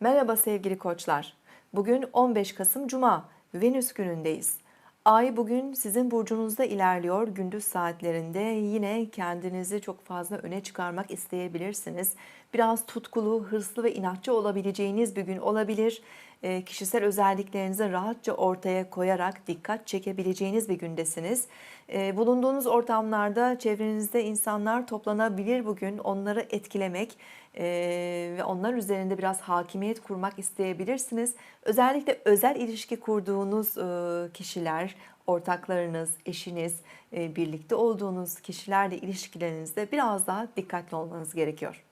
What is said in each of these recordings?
Merhaba sevgili koçlar. Bugün 15 Kasım Cuma, Venüs günündeyiz. Ay bugün sizin burcunuzda ilerliyor. Gündüz saatlerinde yine kendinizi çok fazla öne çıkarmak isteyebilirsiniz. Biraz tutkulu, hırslı ve inatçı olabileceğiniz bir gün olabilir. E, kişisel özelliklerinizi rahatça ortaya koyarak dikkat çekebileceğiniz bir gündesiniz. E, bulunduğunuz ortamlarda çevrenizde insanlar toplanabilir bugün. Onları etkilemek e, ve onlar üzerinde biraz hakimiyet kurmak isteyebilirsiniz. Özellikle özel ilişki kurduğunuz e, kişiler, ortaklarınız, eşiniz, e, birlikte olduğunuz kişilerle ilişkilerinizde biraz daha dikkatli olmanız gerekiyor.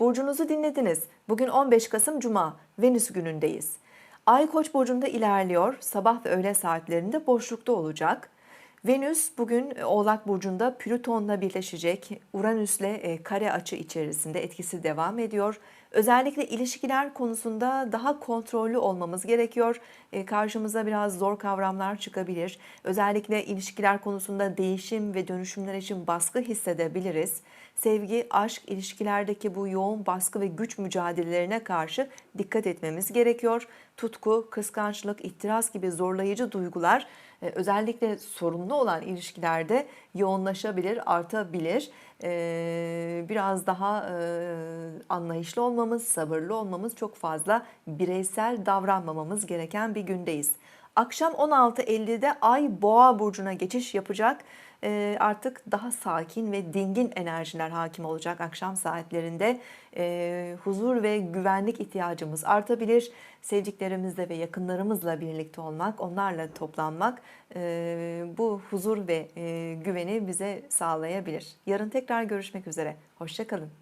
Burcunuzu dinlediniz. Bugün 15 Kasım Cuma, Venüs günündeyiz. Ay Koç burcunda ilerliyor. Sabah ve öğle saatlerinde boşlukta olacak. Venüs bugün Oğlak burcunda Plüton'la birleşecek. Uranüs'le e, kare açı içerisinde etkisi devam ediyor. Özellikle ilişkiler konusunda daha kontrollü olmamız gerekiyor. E, Karşımıza biraz zor kavramlar çıkabilir. Özellikle ilişkiler konusunda değişim ve dönüşümler için baskı hissedebiliriz. Sevgi, aşk, ilişkilerdeki bu yoğun baskı ve güç mücadelelerine karşı dikkat etmemiz gerekiyor. Tutku, kıskançlık, ihtiras gibi zorlayıcı duygular e, özellikle sorunlu olan ilişkilerde yoğunlaşabilir, artabilir. E, Biraz daha e, anlayışlı olmamız, sabırlı olmamız, çok fazla bireysel davranmamamız gereken bir gündeyiz. Akşam 16.50'de Ay Boğa burcuna geçiş yapacak. Ee, artık daha sakin ve dingin enerjiler hakim olacak akşam saatlerinde. Ee, huzur ve güvenlik ihtiyacımız artabilir. Sevdiklerimizle ve yakınlarımızla birlikte olmak, onlarla toplanmak e, bu huzur ve e, güveni bize sağlayabilir. Yarın tekrar görüşmek üzere. Hoşçakalın.